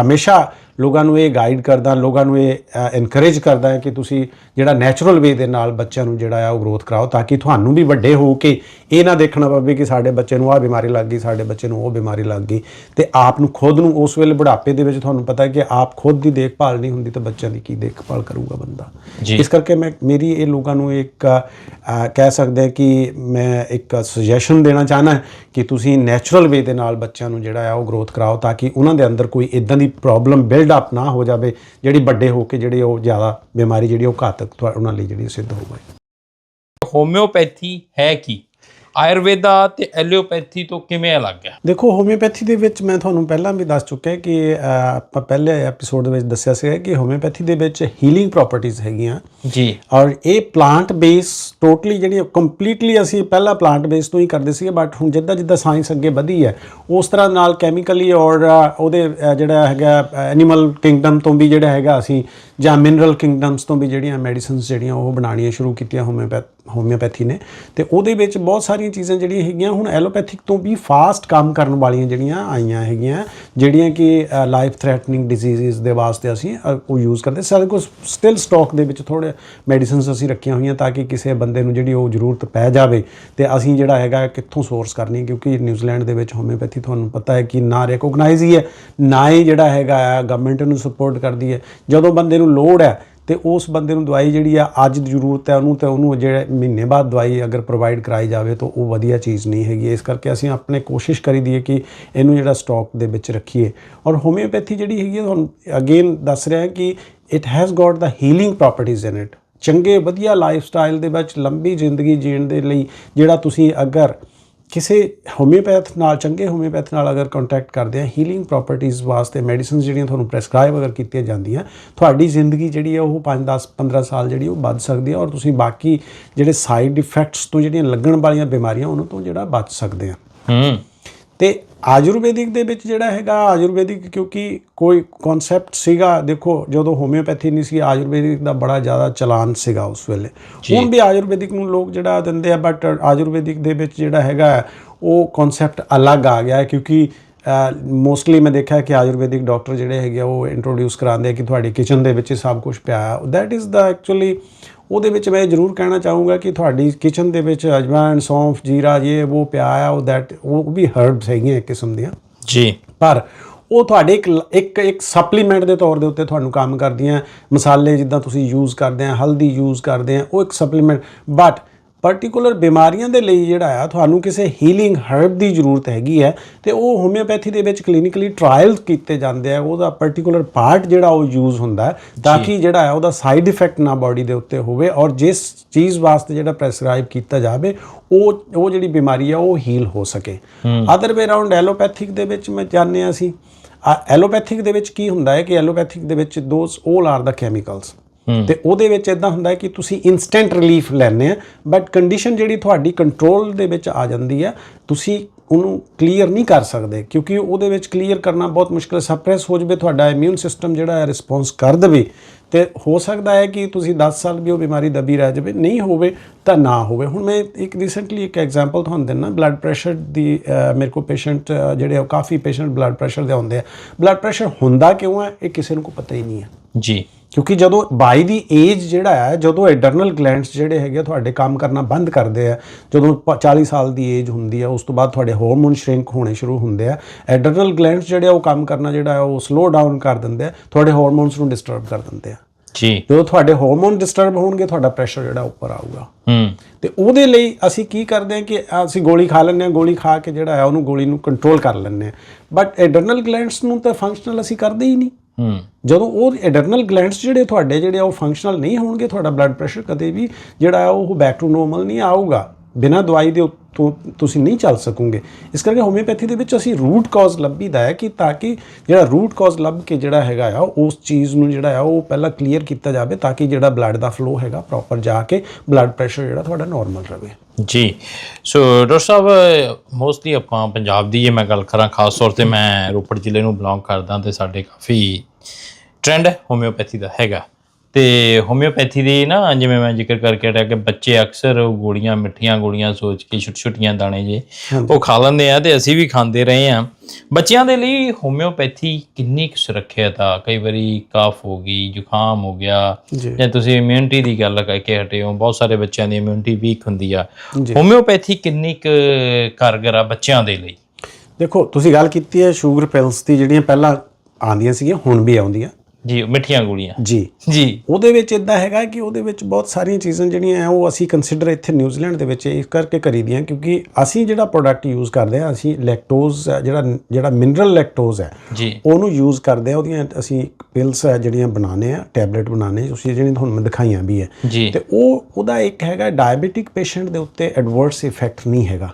ਹਮੇਸ਼ਾ ਲੋਕਾਂ ਨੂੰ ਇਹ ਗਾਈਡ ਕਰਦਾ ਲੋਕਾਂ ਨੂੰ ਇਹ ਐਨਕਰੇਜ ਕਰਦਾ ਹੈ ਕਿ ਤੁਸੀਂ ਜਿਹੜਾ ਨੈਚੁਰਲ ਵੇ ਦੇ ਨਾਲ ਬੱਚਿਆਂ ਨੂੰ ਜਿਹੜਾ ਆ ਉਹ ਗਰੋਥ ਕਰਾਓ ਤਾਂ ਕਿ ਤੁਹਾਨੂੰ ਵੀ ਵੱਡੇ ਹੋ ਕੇ ਇਹ ਨਾ ਦੇਖਣਾ ਪਵੇ ਕਿ ਸਾਡੇ ਬੱਚੇ ਨੂੰ ਆਹ ਬਿਮਾਰੀ ਲੱਗ ਗਈ ਸਾਡੇ ਬੱਚੇ ਨੂੰ ਉਹ ਬਿਮਾਰੀ ਲੱਗ ਗਈ ਤੇ ਆਪ ਨੂੰ ਖੁਦ ਨੂੰ ਉਸ ਵੇਲੇ ਬੁਢਾਪੇ ਦੇ ਵਿੱਚ ਤੁਹਾਨੂੰ ਪਤਾ ਹੈ ਕਿ ਆਪ ਖੁਦ ਦੀ ਦੇਖਭਾਲ ਨਹੀਂ ਹੁੰਦੀ ਤਾਂ ਬੱਚਿਆਂ ਦੀ ਕੀ ਦੇਖਭਾਲ ਕਰੂਗਾ ਬੰਦਾ। ਇਸ ਕਰਕੇ ਮੈਂ ਮੇਰੀ ਇਹ ਲੋਕਾਂ ਨੂੰ ਇੱਕ ਕਹਿ ਸਕਦੇ ਕਿ ਮੈਂ ਇੱਕ ਸੁਜੈਸ਼ਨ ਦੇਣਾ ਚਾਹਨਾ ਕਿ ਤੁਸੀਂ ਨੈਚੁਰਲ ਵੇ ਦੇ ਨਾਲ ਬੱਚਿਆਂ ਨੂੰ ਜਿਹੜਾ ਆ ਉਹ ਗਰੋਥ ਕਰਾਓ ਤਾਂ ਕਿ ਉਹਨਾਂ ਦੇ ਅੰਦਰ ਕੋਈ ਇਦਾਂ ਦੀ ਪ੍ਰੋਬਲਮ ਬਿਲਡ ਅਪ ਨਾ ਹੋ ਜਾਵੇ, ਜਿਹੜੀ ਵੱਡੇ ਹੋ ਕੇ ਜਿਹੜੀ ਉਹ ਜ਼ਿਆਦਾ ਬਿਮਾਰੀ ਜਿਹੜੀ ਉਹ ਘਾਤਕ ਉਹਨਾਂ ਲਈ ਜਿਹੜੀ ਸਿੱਧ ਹੋਵੇ ਹੋਮਿਓਪੈਥੀ ਹੈ ਕੀ? ਆਯੁਰਵੇਦਾ ਤੇ ਐਲੋਪੈਥੀ ਤੋਂ ਕਿਵੇਂ ਅਲੱਗ ਹੈ ਦੇਖੋ ਹੋਮਿਓਪੈਥੀ ਦੇ ਵਿੱਚ ਮੈਂ ਤੁਹਾਨੂੰ ਪਹਿਲਾਂ ਵੀ ਦੱਸ ਚੁੱਕਿਆ ਕਿ ਆਪਾਂ ਪਹਿਲੇ ਐਪੀਸੋਡ ਦੇ ਵਿੱਚ ਦੱਸਿਆ ਸੀਗਾ ਕਿ ਹੋਮਿਓਪੈਥੀ ਦੇ ਵਿੱਚ ਹੀਲਿੰਗ ਪ੍ਰੋਪਰਟੀਆਂ ਹੈਗੀਆਂ। ਜੀ। ਔਰ ਇਹ ਪਲਾਂਟ ਬੇਸ ਟੋਟਲੀ ਜਿਹੜੀ ਕੰਪਲੀਟਲੀ ਅਸੀਂ ਪਹਿਲਾਂ ਪਲਾਂਟ ਬੇਸ ਤੋਂ ਹੀ ਕਰਦੇ ਸੀਗੇ ਬਟ ਹੁਣ ਜਿੱਦਾਂ ਜਿੱਦਾਂ ਸਾਇੰਸ ਅੱਗੇ ਵਧੀ ਹੈ ਉਸ ਤਰ੍ਹਾਂ ਨਾਲ ਕੈਮੀਕਲੀ ਔਰ ਉਹਦੇ ਜਿਹੜਾ ਹੈਗਾ ਐਨੀਮਲ ਕਿੰਗਡਮ ਤੋਂ ਵੀ ਜਿਹੜਾ ਹੈਗਾ ਅਸੀਂ ਜਾਂ ਮਿਨਰਲ ਕਿੰਗਡਮਸ ਤੋਂ ਵੀ ਜਿਹੜੀਆਂ ਮੈਡੀਸਿਨਸ ਜਿਹੜੀਆਂ ਉਹ ਬਣਾਉਣੀਆਂ ਸ਼ੁਰੂ ਕੀਤੀਆਂ ਹੋਮਿਓਪੈਥ ਹੋਮਿਓਪੈਥੀ ਨੇ। ਤੇ ਉਹਦੇ ਵਿੱਚ ਬਹੁਤ ਸਾਰੀਆਂ ਚੀਜ਼ਾਂ ਜਿਹੜੀਆਂ ਹੈਗੀਆਂ ਹੁਣ ਐਲੋਪੈਥਿਕ ਤੋਂ ਵੀ ਫਾਸਟ ਕੰਮ ਕਰਨ ਵਾਲੀਆਂ ਜਿਹੜੀਆਂ ਆਈਆਂ ਹੈਗੀਆਂ, ਜਿਹੜੀਆਂ ਕਿ ਲਾਈਫ ਥ੍ਰੈਟਨਿੰਗ ਡਿਜ਼ੀਜ਼ਸ ਦੇ ਵਾਸਤੇ ਅਸੀਂ ਉਹ ਯੂਜ਼ ਕਰਦੇ। ਸਾਡੇ ਕੋਲ ਸਟਿਲ ਸਟਾਕ ਦੇ ਵਿੱਚ ਥੋੜੇ ਮੈਡੀਸਿਨਸ ਅਸੀਂ ਰੱਖੀਆਂ ਹੋਈਆਂ ਤਾਂ ਕਿ ਕਿਸੇ ਬੰਦੇ ਨੂੰ ਜਿਹੜੀ ਉਹ ਜ਼ਰੂਰਤ ਪੈ ਜਾਵੇ ਤੇ ਅਸੀਂ ਜਿਹੜਾ ਹੈਗਾ ਕਿੱਥੋਂ ਸੋਰਸ ਕਰਨੀ ਕਿਉਂਕਿ ਨਿਊਜ਼ੀਲੈਂਡ ਦੇ ਵਿੱਚ ਹੋਮਿਓਪੈਥੀ ਤੁਹਾਨੂੰ ਪਤਾ ਹੈ ਕਿ ਨਾ ਰੈਕੋਗਨਾਈਜ਼ ਹੀ ਹੈ, ਨਾ ਹੀ ਜਿਹੜਾ ਹੈਗਾ ਗਵਰਨਮੈਂਟ ਨੂੰ ਸਪੋਰਟ ਕਰਦੀ ਹੈ। ਜਦੋਂ ਬੰਦੇ ਨੂੰ ਲੋੜ ਹੈ ਤੇ ਉਸ ਬੰਦੇ ਨੂੰ ਦਵਾਈ ਜਿਹੜੀ ਆ, ਅੱਜ ਦੀ ਜ਼ਰੂਰਤ ਹੈ, ਉਹਨੂੰ ਤੇ ਉਹਨੂੰ ਜਿਹੜੇ ਮਹੀਨੇ ਬਾਅਦ ਦਵਾਈ ਅਗਰ ਪ੍ਰੋਵਾਈਡ ਕਰਾਈ ਜਾਵੇ ਤਾਂ ਉਹ ਵਧੀਆ ਚੀਜ਼ ਨਹੀਂ ਹੈਗੀ। ਇਸ ਕਰਕੇ ਅਸੀਂ ਆਪਣੇ ਕੋਸ਼ਿਸ਼ ਕਰੀ ਦੀਏ ਕਿ ਇਹਨੂੰ ਜਿਹੜਾ ਸਟਾਕ ਦੇ ਵਿੱਚ ਰੱਖੀਏ। ਔਰ ਹੋਮਿਓਪੈਥੀ ਜਿਹੜੀ ਹੈਗੀ ਹੈ ਤੁਹਾਨੂੰ ਅਗੇਨ ਦੱਸ ਰਿਹਾ ਕਿ it has got the healing properties in it ਚੰਗੇ ਵਧੀਆ ਲਾਈਫ ਸਟਾਈਲ ਦੇ ਵਿੱਚ ਲੰਬੀ ਜ਼ਿੰਦਗੀ ਜੀਣ ਦੇ ਲਈ ਜਿਹੜਾ ਤੁਸੀਂ ਅਗਰ ਕਿਸੇ ਹੋਮਿਓਪੈਥ ਨਾਲ ਚੰਗੇ ਹੋਮਿਓਪੈਥ ਨਾਲ ਅਗਰ ਕੰਟੈਕਟ ਕਰਦੇ ਆ ਹੀਲਿੰਗ ਪ੍ਰੋਪਰਟੀਆਂ ਵਾਸਤੇ ਮੈਡੀਸਿਨਸ ਜਿਹੜੀਆਂ ਤੁਹਾਨੂੰ ਪ੍ਰੈਸਕ੍ਰਾਈਬ ਅਗਰ ਕੀਤੀਆਂ ਜਾਂਦੀਆਂ ਤੁਹਾਡੀ ਜ਼ਿੰਦਗੀ ਜਿਹੜੀ ਹੈ ਉਹ 5 10 15 ਸਾਲ ਜਿਹੜੀ ਉਹ ਵੱਧ ਸਕਦੀ ਹੈ ਔਰ ਤੁਸੀਂ ਬਾਕੀ ਜਿਹੜੇ ਸਾਈਡ ਇਫੈਕਟਸ ਤੋਂ ਜਿਹੜੀਆਂ ਲੱਗਣ ਵਾਲੀਆਂ ਬਿਮਾਰੀਆਂ ਉਹਨਾਂ ਤੋਂ ਜਿਹੜਾ ਬਚ ਸਕਦੇ ਆ। ਹੂੰ। ਤੇ ਆਯੁਰਵੈਦਿਕ ਦੇ ਵਿੱਚ ਜਿਹੜਾ ਹੈਗਾ ਆਯੁਰਵੈਦਿਕ ਕਿਉਂਕਿ ਕੋਈ ਕਨਸੈਪਟ ਸੀਗਾ ਦੇਖੋ ਜਦੋਂ ਹੋਮਿਓਪੈਥੀ ਨਹੀਂ ਸੀ ਆਯੁਰਵੈਦਿਕ ਦਾ ਬੜਾ ਜ਼ਿਆਦਾ ਚਲਾਨ ਸੀਗਾ ਉਸ ਵੇਲੇ। ਹੁਣ ਵੀ ਆਯੁਰਵੈਦਿਕ ਨੂੰ ਲੋਕ ਜਿਹੜਾ ਦਿੰਦੇ ਆ ਬਟ ਆਯੁਰਵੈਦਿਕ ਦੇ ਵਿੱਚ ਜਿਹੜਾ ਹੈਗਾ ਉਹ ਕਨਸੈਪਟ ਅਲੱਗ ਆ ਗਿਆ ਕਿਉਂਕਿ ਮੋਸਟਲੀ ਮੈਂ ਦੇਖਿਆ ਕਿ ਆਯੁਰਵੈਦਿਕ ਡਾਕਟਰ ਜਿਹੜੇ ਹੈਗੇ ਉਹ ਇੰਟਰੋਡਿਊਸ ਕਰਾਉਂਦੇ ਆ ਕਿ ਤੁਹਾਡੀ ਕਿਚਨ ਦੇ ਵਿੱਚ ਸਭ ਕੁਝ ਪਿਆ ਹੈ ਦੈਟ ਇਜ਼ ਦਾ ਐਕਚੁਅਲੀ ਉਹਦੇ ਵਿੱਚ ਮੈਂ ਜ਼ਰੂਰ ਕਹਿਣਾ ਚਾਹੂੰਗਾ ਕਿ ਤੁਹਾਡੀ ਕਿਚਨ ਦੇ ਵਿੱਚ ਅਜਵਾਇਣ ਸੌਂਫ ਜੀਰਾ ਇਹ ਉਹ ਪਿਆ ਆ ਉਹ ਦੈਟ ਉਹ ਵੀ ਹਰਬਸ ਹੈਗੀਆਂ ਇੱਕ ਕਿਸਮ ਦੀਆਂ। ਜੀ। ਪਰ ਉਹ ਤੁਹਾਡੇ ਇੱਕ ਇੱਕ ਇੱਕ ਸਪਲੀਮੈਂਟ ਦੇ ਤੌਰ ਦੇ ਉੱਤੇ ਤੁਹਾਨੂੰ ਕੰਮ ਕਰਦੀਆਂ। ਮਸਾਲੇ ਜਿੱਦਾਂ ਤੁਸੀਂ ਯੂਜ਼ ਕਰਦੇ ਆ ਹਲਦੀ ਯੂਜ਼ ਕਰਦੇ ਆ ਉਹ ਇੱਕ ਸਪਲੀਮੈਂਟ ਬਟ ਪਾਰਟਿਕੂਲਰ ਬਿਮਾਰੀਆਂ ਦੇ ਲਈ ਜਿਹੜਾ ਆ ਤੁਹਾਨੂੰ ਕਿਸੇ ਹੀਲਿੰਗ ਹਰਬ ਦੀ ਜ਼ਰੂਰਤ ਹੈਗੀ ਹੈ ਤੇ ਉਹ ਹੋਮਿਓਪੈਥੀ ਦੇ ਵਿੱਚ ਕਲੀਨਿਕਲੀ ਟ੍ਰਾਇਲ ਕੀਤੇ ਜਾਂਦੇ ਆ ਉਹਦਾ ਪਾਰਟਿਕੂਲਰ ਪਾਰਟ ਜਿਹੜਾ ਉਹ ਯੂਜ਼ ਹੁੰਦਾ ਹੈ ਤਾਂ ਕਿ ਜਿਹੜਾ ਹੈ ਉਹਦਾ ਸਾਈਡ ਇਫੈਕਟ ਨਾ ਬਾਡੀ ਦੇ ਉੱਤੇ ਹੋਵੇ ਔਰ ਜਿਸ ਚੀਜ਼ ਵਾਸਤੇ ਜਿਹੜਾ ਪ੍ਰੈਸਕ੍ਰਾਈਬ ਕੀਤਾ ਜਾਵੇ ਉਹ ਉਹ ਜਿਹੜੀ ਬਿਮਾਰੀ ਆ ਉਹ ਹੀਲ ਹੋ ਸਕੇ। ਅਦਰ ਵੇ ਅਰਾਊਂਡ ਐਲੋਪੈਥਿਕ ਦੇ ਵਿੱਚ ਮੈਂ ਜਾਣਦੇ ਹਾਂ ਅਸੀਂ ਐਲੋਪੈਥਿਕ ਦੇ ਵਿੱਚ ਕੀ ਹੁੰਦਾ ਹੈ ਕਿ ਐਲੋਪੈਥਿਕ ਦੇ ਵਿੱਚ ਦੋਸ 올 ਆਰ ਦਾ ਕੈਮੀਕਲਸ ਤੇ ਉਹਦੇ ਵਿੱਚ ਇਦਾਂ ਹੁੰਦਾ ਕਿ ਤੁਸੀਂ ਇਨਸਟੈਂਟ ਰਿਲੀਫ ਲੈਣੇ ਆ ਬਟ ਕੰਡੀਸ਼ਨ ਜਿਹੜੀ ਤੁਹਾਡੀ ਕੰਟਰੋਲ ਦੇ ਵਿੱਚ ਆ ਜਾਂਦੀ ਹੈ ਤੁਸੀਂ ਉਹਨੂੰ ਕਲੀਅਰ ਨਹੀਂ ਕਰ ਸਕਦੇ ਕਿਉਂਕਿ ਉਹਦੇ ਵਿੱਚ ਕਲੀਅਰ ਕਰਨਾ ਬਹੁਤ ਮੁਸ਼ਕਿਲ ਸਪਰੈਸ ਹੋ ਜਵੇ ਤੁਹਾਡਾ ਇਮਿਊਨ ਸਿਸਟਮ ਜਿਹੜਾ ਹੈ ਰਿਸਪੌਂਸ ਕਰ ਦੇਵੇ। ਤੇ ਹੋ ਸਕਦਾ ਹੈ ਕਿ ਤੁਸੀਂ 10 ਸਾਲ ਵੀ ਉਹ ਬਿਮਾਰੀ ਦਬੀ ਰਹਿ ਜਾਵੇ ਨਹੀਂ ਹੋਵੇ ਤਾਂ ਨਾ ਹੋਵੇ। ਹੁਣ ਮੈਂ ਇੱਕ ਰੀਸੈਂਟਲੀ ਇੱਕ ਐਗਜ਼ਾਮਪਲ ਤੁਹਾਨੂੰ ਦਿੰਨਾ ਬਲੱਡ ਪ੍ਰੈਸ਼ਰ ਦੀ ਮੇਰੇ ਕੋਲ ਪੇਸ਼ੈਂਟ ਜਿਹੜੇ ਆ, ਕਾਫੀ ਪੇਸ਼ੈਂਟ ਬਲੱਡ ਪ੍ਰੈਸ਼ਰ ਦੇ ਆਉਂਦੇ ਆ। ਬਲੱਡ ਪ੍ਰੈਸ਼ਰ ਹੁੰਦਾ ਕਿਉਂ ਹੈ? ਇਹ ਕਿਸੇ ਨੂੰ ਕੋਈ ਪਤਾ ਹੀ ਨਹੀਂ ਹੈ। ਜੀ। ਕਿਉਂਕਿ ਜਦੋਂ ਬਾਈ ਦੀ ਏਜ ਜਿਹੜਾ ਹੈ ਜਦੋਂ ਐਡਰਨਲ ਗਲੈਂਡਸ ਜਿਹੜੇ ਹੈਗੇ ਆ ਤੁਹਾਡੇ ਕੰਮ ਕਰਨਾ ਬੰਦ ਕਰਦੇ ਆ ਜਦੋਂ ਪ- 40 ਸਾਲ ਦੀ ਏਜ ਹੁੰਦੀ ਆ ਉਸ ਤੋਂ ਬਾਅਦ ਤੁਹਾਡੇ ਹਾਰਮੋਨ ਸ਼੍ਰਿੰਕ ਹੋਣੇ ਸ਼ੁਰੂ ਹੁੰਦੇ ਆ। ਐਡਰਨਲ ਗਲੈਂਡਸ ਜਿਹੜੇ ਆ ਉਹ ਕੰਮ ਕਰਨਾ ਜਿਹੜਾ ਹੈ ਉਹ ਸਲੋ ਡਾਊਨ ਕਰ ਦਿੰਦੇ ਆ ਤੁਹਾਡੇ ਹਾਰਮੋਨਸ ਨੂੰ ਡਿਸਟਰਬ ਕਰ ਦਿੰਦੇ ਆ। ਜੀ। ਜਦੋਂ ਤੁਹਾਡੇ ਹਾਰਮੋਨ ਡਿਸਟਰਬ ਹੋਣਗੇ ਤੁਹਾਡਾ ਪ੍ਰੈਸ਼ਰ ਜਿਹੜਾ ਉੱਪਰ ਆਊਗਾ। ਹੂੰ। ਤੇ ਉਹਦੇ ਲਈ ਅਸੀਂ ਕੀ ਕਰਦੇ ਹਾਂ ਕਿ ਅਸੀਂ ਗੋਲੀ ਖਾ ਲੈਂਦੇ ਹਾਂ ਗੋਲੀ ਖਾ ਕੇ ਜਿਹੜਾ ਹੈ ਉਹਨੂੰ ਗੋਲੀ ਨੂੰ ਕੰਟਰੋਲ ਕਰ ਲੈਂਦੇ ਹਾਂ ਬਟ ਐਡਰਨਲ ਗਲੈਂਡਸ ਨੂੰ ਤਾਂ ਫੰਕਸ਼ਨਲ ਅਸੀਂ ਕਰਦੇ ਹੀ ਨਹੀਂ। ਹੂੰ। ਜਦੋਂ ਉਹ ਐਡਰਨਲ ਗਲੈਂਡਸ ਜਿਹੜੇ ਤੁਹਾਡੇ ਜਿਹੜੇ ਆ ਉਹ ਫੰਕਸ਼ਨਲ ਨਹੀਂ ਹੋਣਗੇ, ਤੁਹਾਡਾ ਬਲੱਡ ਪ੍ਰੈਸ਼ਰ ਕਦੇ ਵੀ ਜਿਹੜਾ ਹੈ ਉਹ ਬੈਕ ਟੂ ਨੋਰਮਲ ਨਹੀਂ ਆਊਗਾ। ਬਿਨਾਂ ਦਵਾਈ ਦੇ ਉੱਤੋਂ ਤੁਸੀਂ ਨਹੀਂ ਚੱਲ ਸਕੋਗੇ। ਇਸ ਕਰਕੇ ਹੋਮਿਓਪੈਥੀ ਦੇ ਵਿੱਚ ਅਸੀਂ ਰੂਟ ਕਾਜ਼ ਲੱਭੀਦਾ ਹੈ ਕਿ ਤਾਂ ਕਿ ਜਿਹੜਾ ਰੂਟ ਕਾਜ਼ ਲੱਭ ਕੇ ਜਿਹੜਾ ਹੈਗਾ ਆ, ਉਸ ਚੀਜ਼ ਨੂੰ ਜਿਹੜਾ ਆ, ਉਹ ਪਹਿਲਾਂ ਕਲੀਅਰ ਕੀਤਾ ਜਾਵੇ ਤਾਂ ਕਿ ਜਿਹੜਾ ਬਲੱਡ ਦਾ ਫਲੋ ਹੈਗਾ ਪ੍ਰੋਪਰ ਜਾ ਕੇ ਬਲੱਡ ਪ੍ਰੈਸ਼ਰ ਜਿਹੜਾ ਤੁਹਾਡਾ ਨਾਰਮਲ ਰਹੇ ਜੀ ਸੋ ਡਾਕਟਰ ਸਾਹਿਬ ਮੋਸਟਲੀ ਆਪਾਂ ਪੰਜਾਬ ਦੀ ਜੇ ਮੈਂ ਗੱਲ ਕਰਾਂ, ਖਾਸ ਤੌਰ ਤੇ ਮੈਂ ਰੋਪੜ ਜ਼ਿਲ੍ਹੇ ਨੂੰ ਬਿਲੋਂਗ ਕਰਦਾ ਤੇ ਸਾਡੇ ਕਾਫੀ ਟ੍ਰੈਂਡ ਹੋਮਿਓਪੈਥੀ ਦਾ ਹੈਗਾ। ਤੇ ਹੋਮਿਓਪੈਥੀ ਦੀ ਨਾ ਜਿਵੇਂ ਮੈਂ ਜ਼ਿਕਰ ਕਰਕੇ ਹਟਿਆ ਕਿ ਬੱਚੇ ਅਕਸਰ ਉਹ ਗੋਲੀਆਂ ਮਿੱਠੀਆਂ ਗੋਲੀਆਂ ਸੋਚ ਕੇ ਛੋਟੇ ਛੋਟੀਆਂ ਦਾਣੇ ਜੇ ਉਹ ਖਾ ਲੈਂਦੇ ਆ ਤੇ ਅਸੀਂ ਵੀ ਖਾਂਦੇ ਰਹੇ ਆ ਬੱਚਿਆਂ ਦੇ ਲਈ ਹੋਮਿਓਪੈਥੀ ਕਿੰਨੀ ਕੁ ਸੁਰੱਖਿਅਤ ਆ? ਕਈ ਵਾਰੀ ਕਾਫ ਹੋ ਗਈ ਜ਼ੁਕਾਮ ਹੋ ਗਿਆ ਜੀ। ਜਾਂ ਤੁਸੀਂ ਇਮਿਊਨਿਟੀ ਦੀ ਗੱਲ ਕਰਕੇ ਹਟੇ ਹੋ ਬਹੁਤ ਸਾਰੇ ਬੱਚਿਆਂ ਦੀ ਇਮਿਊਨਿਟੀ ਵੀਕ ਹੁੰਦੀ ਆ। ਹੋਮਿਓਪੈਥੀ ਕਿੰਨੀ ਕੁ ਕਾਰਗਰ ਆ ਬੱਚਿਆਂ ਦੇ ਲਈ? ਦੇਖੋ ਤੁਸੀਂ ਗੱਲ ਕੀਤੀ ਹੈ ਸ਼ੂਗਰ ਪਿਲਸ ਦੀ ਜਿਹੜੀਆਂ ਪਹਿਲਾਂ ਆਉਂਦੀਆਂ ਸੀਗੀਆਂ ਹੁਣ ਵੀ ਆਉਂਦੀਆਂ। ਜੀ ਮਿੱਠੀਆਂ ਗੋਲੀਆਂ। ਜੀ। ਜੀ। ਉਹਦੇ ਵਿੱਚ ਇਦਾਂ ਹੈਗਾ ਕਿ ਉਹਦੇ ਵਿੱਚ ਬਹੁਤ ਸਾਰੀਆਂ ਚੀਜ਼ਾਂ ਜਿਹੜੀਆਂ ਆ ਉਹ ਅਸੀਂ ਕੰਸੀਡਰ ਇੱਥੇ ਨਿਊਜ਼ੀਲੈਂਡ ਦੇ ਵਿੱਚ ਇਸ ਕਰਕੇ ਕਰੀਦੀਆਂ ਕਿਉਂਕਿ ਅਸੀਂ ਜਿਹੜਾ ਪ੍ਰੋਡਕਟ ਯੂਜ਼ ਕਰਦੇ ਆ ਅਸੀਂ ਲੈਕਟੋਜ਼ ਜਿਹੜਾ ਜਿਹੜਾ ਮਿਨਰਲ ਲੈਕਟੋਜ਼ ਹੈ ਜੀ। ਉਹਨੂੰ ਯੂਜ਼ ਕਰਦੇ ਆ ਉਹਦੀਆਂ ਅਸੀਂ ਪਿਲਸ ਜਿਹੜੀਆਂ ਬਣਾਉਂਦੇ ਆ ਟੈਬਲੇਟ ਬਣਾਉਂਦੇ ਤੁਸੀਂ ਜਿਹੜੀਆਂ ਤੁਹਾਨੂੰ ਮੈਂ ਦਿਖਾਈਆਂ ਵੀ ਹੈ ਤੇ ਉਹ ਉਹਦਾ ਇੱਕ ਹੈਗਾ ਡਾਇਬੀਟਿਕ ਪੇਸ਼ੈਂਟ ਦੇ ਉੱਤੇ ਐਡਵਰਸ ਇਫੈਕਟ ਨਹੀਂ ਹੈਗਾ।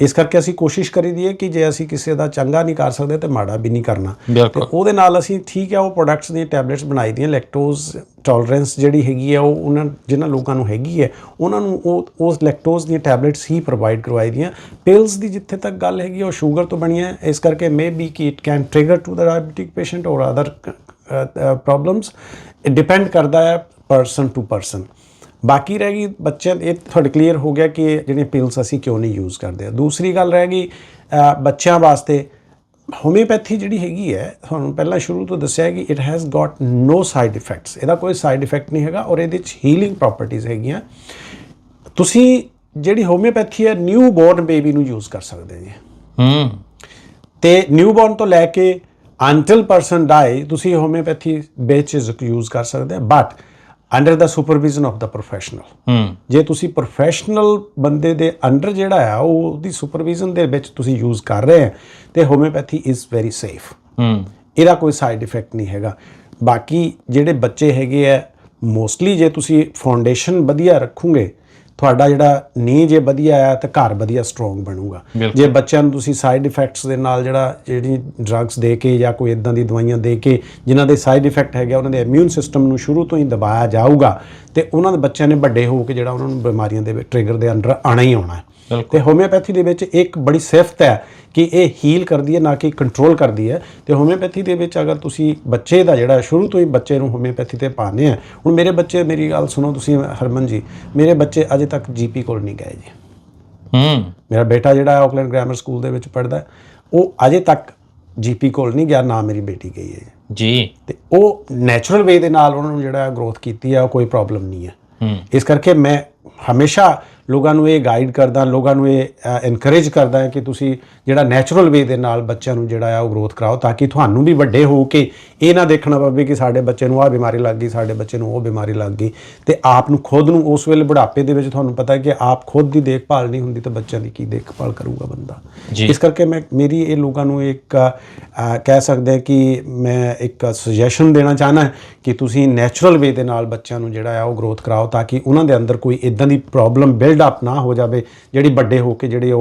ਇਸ ਕਰਕੇ ਅਸੀਂ ਕੋਸ਼ਿਸ਼ ਕਰੀਦੀ ਹੈ ਕਿ ਜੇ ਅਸੀਂ ਕਿਸੇ ਦਾ ਚੰਗਾ ਨਹੀਂ ਕਰ ਸਕਦੇ ਤੇ ਮਾੜਾ ਵੀ ਨਹੀਂ ਕਰਨਾ। ਤੇ ਉਹਦੇ ਨਾਲ ਅਸੀਂ ਠੀਕ ਹੈ ਉਹ ਪ੍ਰੋਡਕਟਸ ਦੀਆਂ ਟੈਬਲੇਟਸ ਬਣਾਈ ਦੀਆਂ ਲੈਕਟੋਜ਼ ਟੋਲਰੈਂਸ ਜਿਹੜੀ ਹੈਗੀ ਹੈ ਉਹ ਉਹਨਾਂ ਜਿਨ੍ਹਾਂ ਲੋਕਾਂ ਨੂੰ ਹੈਗੀ ਹੈ ਉਹਨਾਂ ਨੂੰ ਉਹ ਉਸ ਲੈਕਟੋਜ਼ ਦੀਆਂ ਟੈਬਲੇਟਸ ਹੀ ਪ੍ਰੋਵਾਈਡ ਕਰਵਾਈ ਦੀਆਂ। ਪਿਲਸ ਦੀ ਜਿੱਥੇ ਤੱਕ ਗੱਲ ਹੈਗੀ ਹੈ, ਉਹ ਸ਼ੂਗਰ ਤੋਂ ਬਣੀਆਂ ਇਸ ਕਰਕੇ ਮੇ ਬੀ ਕਿ it can trigger to the diabetic patient ਔਰ ਅਦਰ ਪ੍ਰੋਬਲਮਸ ਡਿਪੈਂਡ ਕਰਦਾ ਹੈ ਪਰਸਨ ਟੂ ਪਰਸਨ ਬਾਕੀ ਰਹਿ ਗਈ ਬੱਚਿਆਂ ਇਹ ਤੁਹਾਡੇ ਕਲੀਅਰ ਹੋ ਗਿਆ ਕਿ ਜਿਹੜੀਆਂ ਪਿਲਸ ਅਸੀਂ ਕਿਉਂ ਨਹੀਂ ਯੂਜ਼ ਕਰਦੇ ਦੂਸਰੀ ਗੱਲ ਰਹਿ ਗਈ ਬੱਚਿਆਂ ਵਾਸਤੇ ਹੋਮਿਓਪੈਥੀ ਜਿਹੜੀ ਹੈਗੀ ਹੈ ਤੁਹਾਨੂੰ ਪਹਿਲਾਂ ਸ਼ੁਰੂ ਤੋਂ ਦੱਸਿਆ ਕਿ it has got no side effects ਇਹਦਾ ਕੋਈ ਸਾਈਡ ਇਫੈਕਟ ਨਹੀਂ ਹੈਗਾ ਔਰ ਇਹਦੇ ਵਿੱਚ ਹੀਲਿੰਗ ਪ੍ਰੋਪਰਟੀਆਂ ਹੈਗੀਆਂ। ਤੁਸੀਂ ਜਿਹੜੀ ਹੋਮਿਓਪੈਥੀ ਹੈ ਨਿਊ ਬੋਰਨ ਬੇਬੀ ਨੂੰ ਯੂਜ਼ ਕਰ ਸਕਦੇ ਜੀ। ਹੂੰ। ਤੇ ਨਿਊ ਬੋਰਨ ਤੋਂ ਲੈ ਕੇ ਅੰਟਿਲ ਪਰਸਨ ਡਾਈ ਤੁਸੀਂ ਹੋਮਿਓਪੈਥੀ ਬੇਚਿਸ ਯੂਜ਼ ਕਰ ਸਕਦੇ ਆ। But under the supervision of the professional ਹੂੰ ਜੇ ਤੁਸੀਂ ਪ੍ਰੋਫੈਸ਼ਨਲ ਬੰਦੇ ਦੇ ਅੰਡਰ ਜਿਹੜਾ ਆ ਉਹ ਉਹਦੀ ਸੁਪਰਵਿਜ਼ਨ ਦੇ ਵਿੱਚ ਤੁਸੀਂ ਯੂਜ਼ ਕਰ ਰਹੇ ਆ ਤੇ ਹੋਮਿਓਪੈਥੀ ਇਜ਼ ਵੈਰੀ ਸੇਫ ਹੂੰ ਇਹਦਾ ਕੋਈ ਸਾਈਡ ਇਫੈਕਟ ਨਹੀਂ ਹੈਗਾ। ਬਾਕੀ ਜਿਹੜੇ ਬੱਚੇ ਹੈਗੇ ਆ ਮੋਸਟਲੀ ਜੇ ਤੁਸੀਂ ਫਾਊਂਡੇਸ਼ਨ ਵਧੀਆ ਰੱਖੋਗੇ ਤੁਹਾਡਾ ਜਿਹੜਾ ਨੀਂਹ ਜੇ ਵਧੀਆ ਆ ਤੇ ਘਰ ਵਧੀਆ ਸਟਰੋਂਗ ਬਣੂਗਾ। ਜੇ ਬੱਚਿਆਂ ਨੂੰ ਤੁਸੀਂ ਸਾਈਡ ਇਫੈਕਟਸ ਦੇ ਨਾਲ ਜਿਹੜਾ ਜਿਹੜੀ ਡਰੱਗਸ ਦੇ ਕੇ ਜਾਂ ਕੋਈ ਇਦਾਂ ਦੀ ਦਵਾਈਆਂ ਦੇ ਕੇ ਜਿਨ੍ਹਾਂ ਦੇ ਸਾਈਡ ਇਫੈਕਟ ਹੈਗੇ ਉਹਨਾਂ ਦੇ ਇਮਿਊਨ ਸਿਸਟਮ ਨੂੰ ਸ਼ੁਰੂ ਤੋਂ ਹੀ ਦਬਾਇਆ ਜਾਊਗਾ ਤੇ ਉਹਨਾਂ ਦੇ ਬੱਚਿਆਂ ਨੇ ਵੱਡੇ ਹੋ ਕੇ ਜਿਹੜਾ ਉਹਨਾਂ ਨੂੰ ਬਿਮਾਰੀਆਂ ਦੇ ਟ੍ਰਿਗਰ ਦੇ ਅੰਡਰ ਆਣਾ ਹੀ ਆਉਣਾ ਹੈ ਤੇ ਹੋਮਿਓਪੈਥੀ ਦੇ ਵਿੱਚ ਇੱਕ ਬੜੀ ਸਿਫਤ ਹੈ ਕਿ ਇਹ ਹੀਲ ਕਰਦੀ ਹੈ ਨਾ ਕਿ ਕੰਟਰੋਲ ਕਰਦੀ ਹੈ। ਤੇ ਹੋਮਿਓਪੈਥੀ ਦੇ ਵਿੱਚ ਅਗਰ ਤੁਸੀਂ ਬੱਚੇ ਦਾ ਜਿਹੜਾ ਸ਼ੁਰੂ ਤੋਂ ਹੀ ਬੱਚੇ ਨੂੰ ਹੋਮਿਓਪੈਥੀ ਤੇ ਪਾਣੇ ਆ ਹੁਣ ਮੇਰੇ ਬੱਚੇ ਮੇਰੀ ਗੱਲ ਸੁਣੋ ਤੁਸੀਂ ਹਰਮਨ ਜੀ ਮੇਰੇ ਬੱਚੇ ਅਜੇ ਤੱਕ ਜੀਪੀ ਕੋਲ ਨਹੀਂ ਗਏ ਜੀ। ਹੂੰ। ਮੇਰਾ ਬੇਟਾ ਜਿਹੜਾ ਹੈ ਆਕਲੈਂਡ ਗ੍ਰਾਮਰ ਸਕੂਲ ਦੇ ਵਿੱਚ ਪੜ੍ਹਦਾ ਹੈ, ਉਹ ਅਜੇ ਤੱਕ ਜੀਪੀ ਕੋਲ ਨਹੀਂ ਗਿਆ ਨਾ ਮੇਰੀ ਬੇਟੀ ਗਈ ਹੈ। ਜੀ। ਤੇ ਉਹ ਨੈਚੁਰਲ ਵੇ ਦੇ ਨਾਲ ਉਹਨਾਂ ਨੂੰ ਜਿਹੜਾ ਗਰੋਥ ਕੀਤੀ ਹੈ ਕੋਈ ਪ੍ਰੋਬਲਮ ਨਹੀਂ ਹੈ। ਇਸ ਕਰਕੇ ਮੈਂ ਹਮੇਸ਼ਾ ਲੋਕਾਂ ਨੂੰ ਇਹ ਗਾਈਡ ਕਰਦਾ ਲੋਕਾਂ ਨੂੰ ਇਹ ਐਨਕਰੇਜ ਕਰਦਾ ਹੈ ਕਿ ਤੁਸੀਂ ਜਿਹੜਾ ਨੈਚੁਰਲ ਵੇ ਦੇ ਨਾਲ ਬੱਚਿਆਂ ਨੂੰ ਜਿਹੜਾ ਆ ਉਹ ਗਰੋਥ ਕਰਾਓ ਤਾਂ ਕਿ ਤੁਹਾਨੂੰ ਵੀ ਵੱਡੇ ਹੋ ਕੇ ਇਹ ਨਾ ਦੇਖਣਾ ਪਵੇ ਕਿ ਸਾਡੇ ਬੱਚੇ ਨੂੰ ਆਹ ਬਿਮਾਰੀ ਲੱਗ ਗਈ ਸਾਡੇ ਬੱਚੇ ਨੂੰ ਉਹ ਬਿਮਾਰੀ ਲੱਗ ਗਈ ਤੇ ਆਪ ਨੂੰ ਖੁਦ ਨੂੰ ਉਸ ਵੇਲੇ ਬੁਢਾਪੇ ਦੇ ਵਿੱਚ ਤੁਹਾਨੂੰ ਪਤਾ ਹੈ ਕਿ ਆਪ ਖੁਦ ਦੀ ਦੇਖਭਾਲ ਨਹੀਂ ਹੁੰਦੀ ਤਾਂ ਬੱਚਿਆਂ ਦੀ ਕੀ ਦੇਖਭਾਲ ਕਰੂਗਾ ਬੰਦਾ। ਇਸ ਕਰਕੇ ਮੈਂ ਮੇਰੀ ਇਹ ਲੋਕਾਂ ਨੂੰ ਇੱਕ ਕਹਿ ਸਕਦੇ ਕਿ ਮੈਂ ਇੱਕ ਸੁਜੈਸ਼ਨ ਦੇਣਾ ਚਾਹਨਾ ਕਿ ਤੁਸੀਂ ਨੈਚੁਰਲ ਵੇ ਦੇ ਨਾਲ ਬੱਚਿਆਂ ਨੂੰ ਜਿਹੜਾ ਆ ਉਹ ਗਰੋਥ ਕਰਾਓ ਤਾਂ ਕਿ ਉਹਨਾਂ ਦੇ ਅੰਦਰ ਕੋਈ ਇਦਾਂ ਦੀ ਪ੍ਰੋਬਲਮ ਬਿਲਡ ਅਪ ਨਾ ਹੋ ਜਾਵੇ ਜਿਹੜੀ ਵੱਡੇ ਹੋ ਕੇ ਜਿਹੜੇ ਉਹ